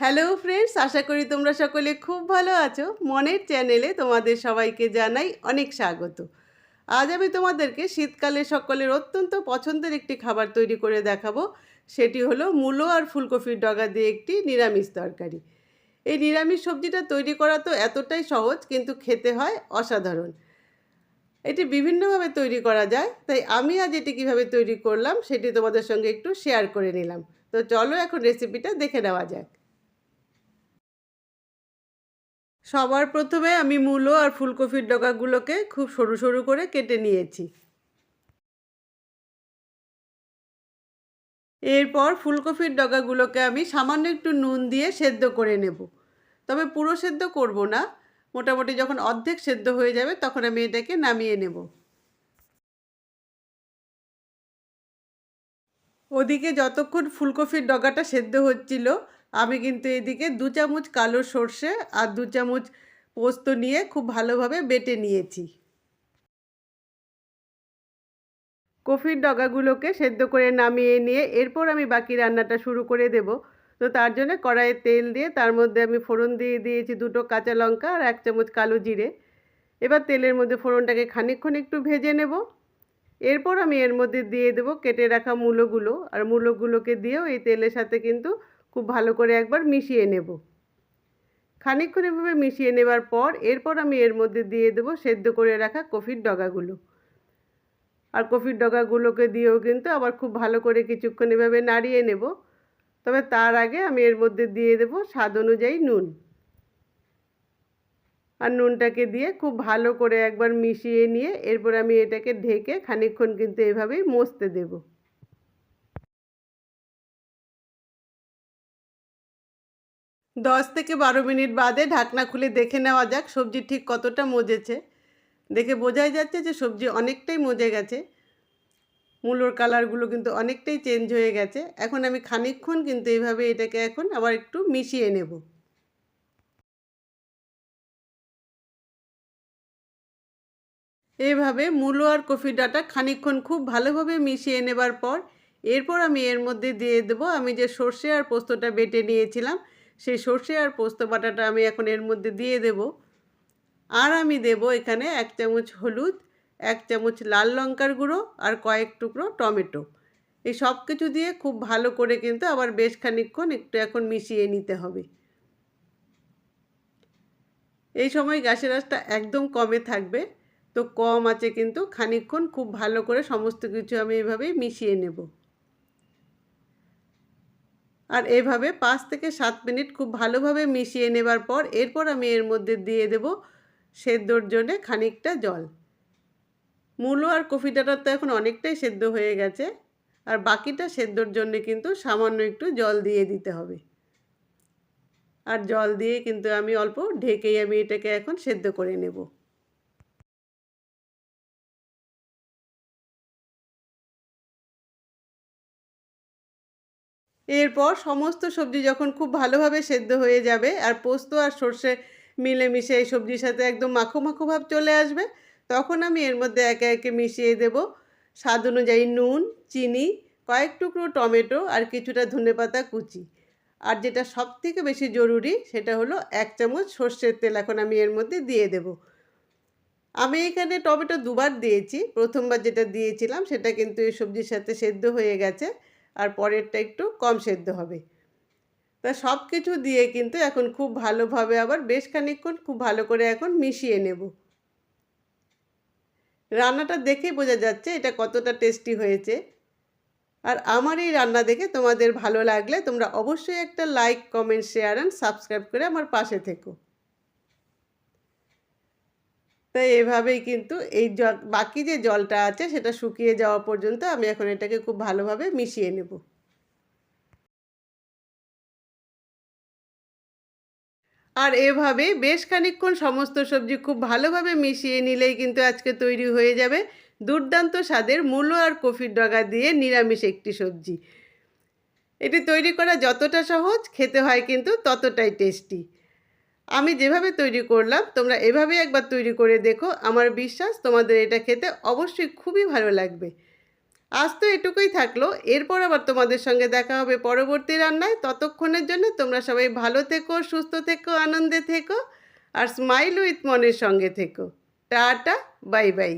Hello friends আশা করি তোমরা সকলে খুব ভালো আছো। মনের চ্যানেলে তোমাদের সবাইকে জানাই অনেক স্বাগত। আজ আমি তোমাদেরকে শীতকালে সকলের অত্যন্ত পছন্দের একটি খাবার তৈরি করে দেখাবো। সেটি হলো মূলো আর ফুলকপির ডগা দিয়ে একটি নিরামিষ তরকারি। এই নিরামিষ সবজিটা তৈরি করা তো এতটাই সহজ, কিন্তু খেতে হয় অসাধারণ। এটি বিভিন্নভাবে তৈরি করা যায়, তাই আমি আজ এটি কীভাবে তৈরি করলাম সেটি তোমাদের সঙ্গে একটু শেয়ার করে নিলাম। তো চলো এখন রেসিপিটা দেখে নেওয়া যাক। সবার প্রথমে আমি মূলো আর ফুলকপির ডগাগুলোকে খুব সরু সরু করে কেটে নিয়েছি। এরপর ফুলকপির ডগাগুলোকে আমি সামান্য একটু নুন দিয়ে সেদ্ধ করে নেব। তবে পুরো সেদ্ধ করব না, মোটামুটি যখন অর্ধেক সেদ্ধ হয়ে যাবে তখন আমি এটাকে নামিয়ে নেব। ওদিকে যতক্ষণ ফুলকপির ডগাটা সেদ্ধ হচ্ছিল আমি কিন্তু এদিকে দু চামচ কালো সর্ষে আর দু চামচ পোস্ত নিয়ে খুব ভালোভাবে বেটে নিয়েছি। কফির ডগাগুলোকে সেদ্ধ করে নামিয়ে নিয়ে এরপর আমি বাকি রান্নাটা শুরু করে দেব। তো তার জন্য কড়াইয়ে তেল দিয়ে তার মধ্যে আমি ফোড়ন দিয়ে দিয়েছি দুটো কাঁচা লঙ্কা আর এক চামচ কালো জিরে। এবার তেলের মধ্যে ফোড়নটাকে খানিকক্ষণ একটু ভেজে নেব। এরপর আমি এর মধ্যে দিয়ে দেব কেটে রাখা মূলোগুলো। আর মূলোগুলোকে দিয়েও এই তেলের সাথে কিন্তু খুব ভালো করে একবার মিশিয়ে নেব। খানিকক্ষণ এভাবে মিশিয়ে নেবার পর এরপর আমি এর মধ্যে দিয়ে দেবো সেদ্ধ করে রাখা কফির ডগাগুলো। আর কফির ডগাগুলোকে দিয়েও কিন্তু আবার খুব ভালো করে কিছুক্ষণ এভাবে নাড়িয়ে নেব। তবে তার আগে আমি এর মধ্যে দিয়ে দেবো স্বাদ অনুযায়ী নুন। আর নুনটাকে দিয়ে খুব ভালো করে একবার মিশিয়ে নিয়ে এরপর আমি এটাকে ঢেকে খানিকক্ষণ কিন্তু এভাবেই মসতে দেবো। দশ থেকে বারো মিনিট বাদে ঢাকনা খুলে দেখে নেওয়া যাক সবজি ঠিক কতটা মজেছে। দেখে বোঝাই যাচ্ছে যে সবজি অনেকটাই মজে গেছে। মূলোর কালারগুলো কিন্তু অনেকটাই চেঞ্জ হয়ে গেছে। এখন আমি খানিকক্ষণ কিন্তু এইভাবে এটাকে এখন আবার একটু মিশিয়ে নেব। এভাবে মূলো আর কফি ডাটা খানিকক্ষণ খুব ভালোভাবে মিশিয়ে নেবার পর, এরপর আমি এর মধ্যে দিয়ে দেবো। আমি যে সর্ষে আর পোস্তটা বেটে নিয়েছিলাম সেই সর্ষে আর পোস্ত বাটাটা আমি এখন এর মধ্যে দিয়ে দেব। আর আমি দেব এখানে এক চামচ হলুদ, এক চামচ লাল লঙ্কার গুঁড়ো আর কয়েক টুকরো টমেটো। এই সব কিছু দিয়ে খুব ভালো করে কিন্তু আবার বেশ খানিকক্ষণ একটু এখন মিশিয়ে নিতে হবে। এই সময় গ্যাসের আঁচটা একদম কমে থাকবে, তো কম আছে কিন্তু খানিকক্ষণ খুব ভালো করে সমস্ত কিছু আমি এভাবেই মিশিয়ে নেব। আর এভাবে পাঁচ থেকে সাত মিনিট খুব ভালোভাবে মিশিয়ে নেবার পর এরপর আমি এর মধ্যে দিয়ে দেব সেদ্ধর জন্যে খানিকটা জল। মূলো আর কফি ডাটার তো এখন অনেকটাই সেদ্ধ হয়ে গেছে, আর বাকিটা সেদ্ধর জন্য কিন্তু সামান্য একটু জল দিয়ে দিতে হবে। আর জল দিয়ে কিন্তু আমি অল্প ঢেকেই আমি এটাকে এখন সেদ্ধ করে নেব। এরপর সমস্ত সবজি যখন খুব ভালোভাবে সেদ্ধ হয়ে যাবে আর পোস্ত আর সর্ষে মিলেমিশে এই সবজির সাথে একদম মাখো মাখো ভাব চলে আসবে, তখন আমি এর মধ্যে একে একে মিশিয়ে দেব। স্বাদ অনুযায়ী নুন, চিনি, কয়েক টুকরো টমেটো আর কিছুটা ধনে পাতা কুচি। আর যেটা সব থেকে বেশি জরুরি সেটা হলো এক চামচ সর্ষের তেল এখন আমি এর মধ্যে দিয়ে দেব। আমি এখানে টমেটো দুবার দিয়েছি, প্রথমবার যেটা দিয়েছিলাম সেটা কিন্তু এই সবজির সাথে সেদ্ধ হয়ে গেছে। আর পরেরটা একটু কম সেদ্ধ হবে। তা সব কিছু দিয়ে কিন্তু এখন খুব ভালোভাবে আবার বেশ খানিকক্ষণ খুব ভালো করে এখন মিশিয়ে নেব। রান্নাটা দেখেই বোঝা যাচ্ছে এটা কতটা টেস্টি হয়েছে। আর আমার এই রান্না দেখে তোমাদের ভালো লাগলে তোমরা অবশ্যই একটা like, comment share and subscribe করে আমার পাশে থেকো। তাই এভাবেই কিন্তু এই জল, বাকি যে জলটা আছে সেটা শুকিয়ে যাওয়া পর্যন্ত আমি এখন এটাকে খুব ভালোভাবে মিশিয়ে নেব। আর এভাবে বেশ খানিকক্ষণ সমস্ত সবজি খুব ভালোভাবে মিশিয়ে নিলেই কিন্তু আজকে তৈরি হয়ে যাবে দুর্দান্ত স্বাদের মূলো আর কফির ডগা দিয়ে নিরামিষ একটি সবজি। এটি তৈরি করা যতটা সহজ, খেতে হয় কিন্তু ততটাই টেস্টি। আমি যেভাবে তৈরি করলাম, তোমরা এভাবে একবার তৈরি করে দেখো। আমার বিশ্বাস তোমাদের এটা খেতে অবশ্যই খুবই ভালো লাগবে। আজ তো এটুকুই থাকল। এরপর আবার তোমাদের সঙ্গে দেখা হবে পরবর্তী রান্নায়। ততক্ষণের জন্য তোমরা সবাই ভালো থেকো, সুস্থ থেকো, আনন্দে থেকো আর স্মাইল উইথ মনের সঙ্গে থেকো। Tata, bye bye.